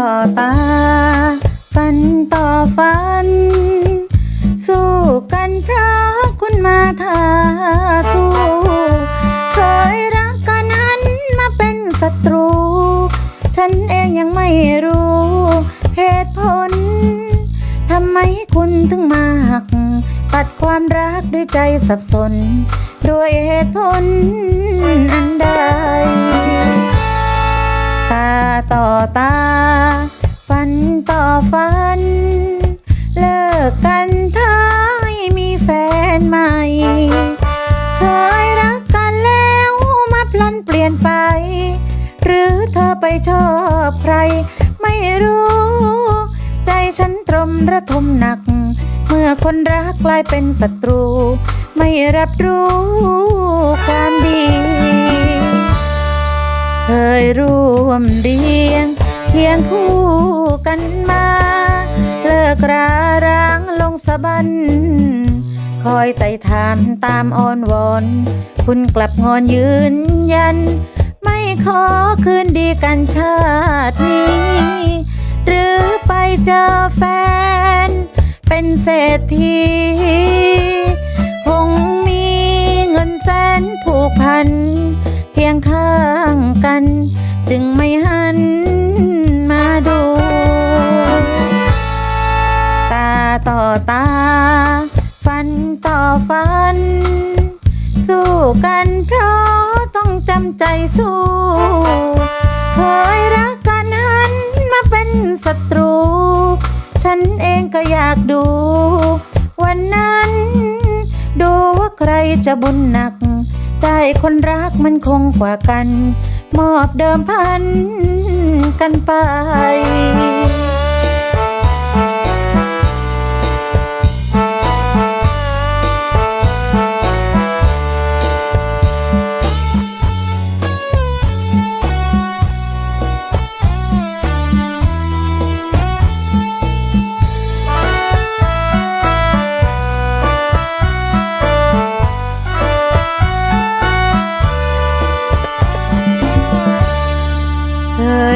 ต่อตา ฟันต่อฟัน สู้กันเพราะคุณมาทาสู้เคยรักกันหันมาเป็นศัตรู ฉันเองยังไม่รู้ เหตุผลทำไมคุณถึงมาหัก ตัดความรักด้วยใจสับสน ด้วยเหตุผลอันใด ตาต่อตา ฟันต่อฟัน เลิกกันท้ายมีแฟนใหม่ เคยรักกันแล้วมาพลันเปลี่ยนไป หรือเธอไปชอบใคร ไม่รู้ ใจฉันตรมระทมหนัก เมื่อคนรักกลายเป็นศัตรู ไม่รับรู้ ยร่วมเรียงเคียงคู่กันมา เลิกราร้างลงสะบัน คอยไต่ถามตามอ้อนวอน คุณกลับงอนยืนยัน ไม่ขอคืนดีกันชาตินี้ หรือไปเจอแฟน เป็นเศรษฐีคงมีเงินแสนผูกพันเคียงข้างกัน จึงไม่หันมาดู ตาต่อตา ฟันต่อฟัน สู้กันเพราะต้องจำใจสู้ เคยรักกันหันมาเป็นศัตรู ฉันเองก็อยากดู วันนั้น ดูว่าใครจะบุญหนัก ได้คนรักมันคงกว่ากัน มอบเดิมพันกันไป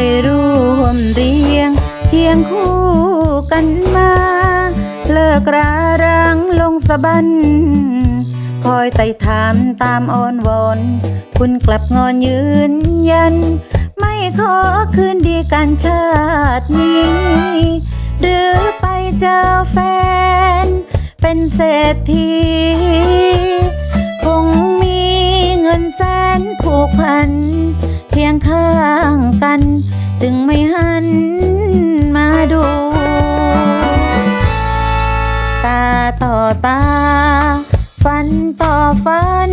ยร่วมเรียงเคียงคู่กันมา เลิกราร้างลงสะบันคอยไต่ถามตามอ้อนวอน คุณกลับงอนยืนยัน ไม่ขอคืนดีกันชาตินี้ หรือไปเจอแฟน เป็นเศรษฐีคงมีเงินแสนผูกพัน งข้างกัน จึงไม่หันมาดู ตาต่อตา ฟันต่อฟัน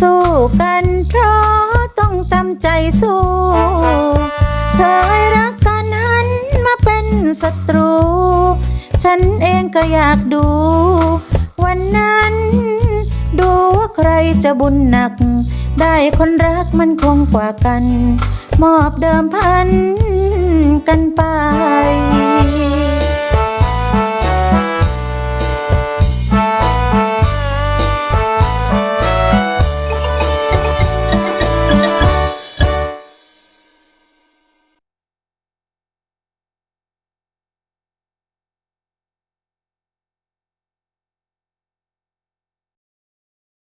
สู้กันเพราะต้องจำใจสู้ เคยรักกันหันมาเป็นศัตรู ฉันเองก็อยากดู วันนั้น ดูว่าใครจะบุญหนัก ได้คนรักมันคงกว่ากัน มอบเดิมพันกันไป